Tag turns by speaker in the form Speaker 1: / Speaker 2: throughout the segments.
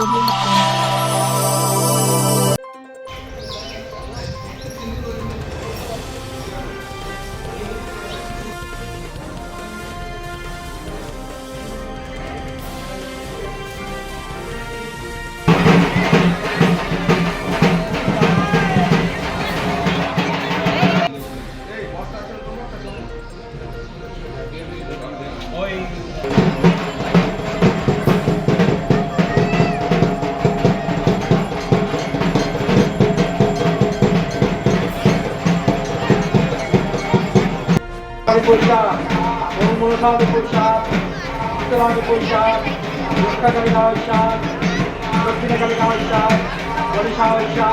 Speaker 1: 我 ওম মনসাদ পয়সা উত্তরাদ পয়সা দক্ষিণাকালী পয়সা দক্ষিণাকালী পয়সা গণেশা পয়সা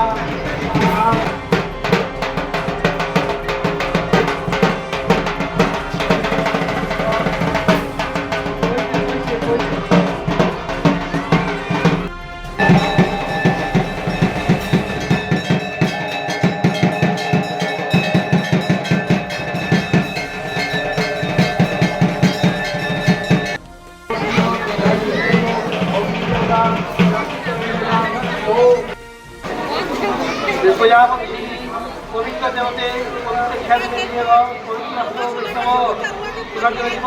Speaker 1: প্রজাপতি পবিত্র দেবতে পবিত্র খ্যাতি এবং পবিত্র বৈষ্ণব পুনর্জন্ম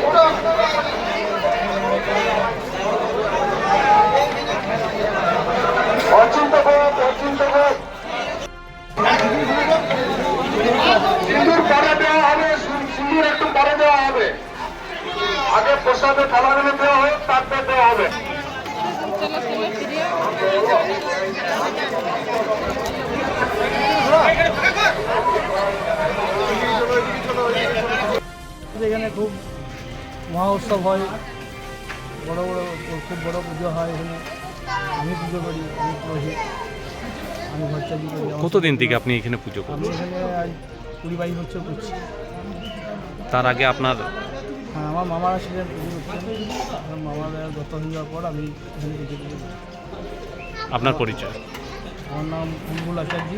Speaker 1: অচিন্ত আগে প্রসাদে থালাগুলো দেওয়া হোক তারপর দেওয়া হবে।
Speaker 2: এখানে খুব মহা উৎসব হয়। বড় বড় খুব বড় পুজো হয় এখানে। আমি পুজো করি আমি পুরোহিত আমি ভট্টাচার্য করি।
Speaker 3: কতদিন থেকে আপনি এখানে পুজো
Speaker 2: আমি
Speaker 3: করছেন?
Speaker 2: এখানে আজ কুড়ি বাইশ বছর করছি।
Speaker 3: তার আগে আপনার
Speaker 2: হ্যাঁ আমার মামারা ছিলেন পুজো করতেন মামারা গত হয়ে যাওয়ার পর আমি এখানে পুজো করি
Speaker 3: আপনার পরিচয়?
Speaker 2: আমার নাম ফুলবুল আচার্য।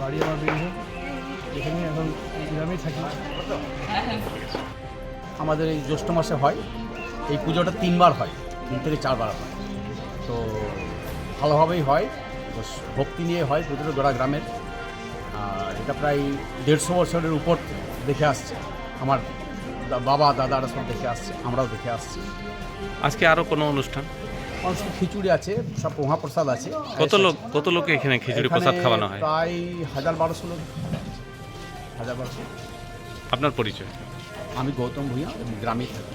Speaker 2: বাড়ি আমার বীরভূম এখানে এখন গ্রামেই থাকি।
Speaker 4: আমাদের এই জ্যৈষ্ঠ মাসে হয়। এই পুজোটা তিনবার হয় তিন থেকে চারবার হয়। তো ভালোভাবেই হয় ভক্তি নিয়ে হয় প্রতিটা গোড়া গ্রামের। আর এটা প্রায় দেড়শো বছরের উপর দেখে আসছে। আমার বাবা দাদারা সব দেখে আসছে আমরাও দেখে আসছি।
Speaker 3: আজকে আরও কোনো অনুষ্ঠান?
Speaker 4: খিচুড়ি আছে সব পোহা প্রসাদ আছে।
Speaker 3: কত লোক কত লোক এখানে খিচুড়ি প্রসাদ খাওয়ানো হয়?
Speaker 4: প্রায় হাজার বারোশো লোক। হাজার বারোশো।
Speaker 3: আপনার পরিচয়?
Speaker 4: আমি গৌতম ভূঁইয়া গ্রামে থাকি।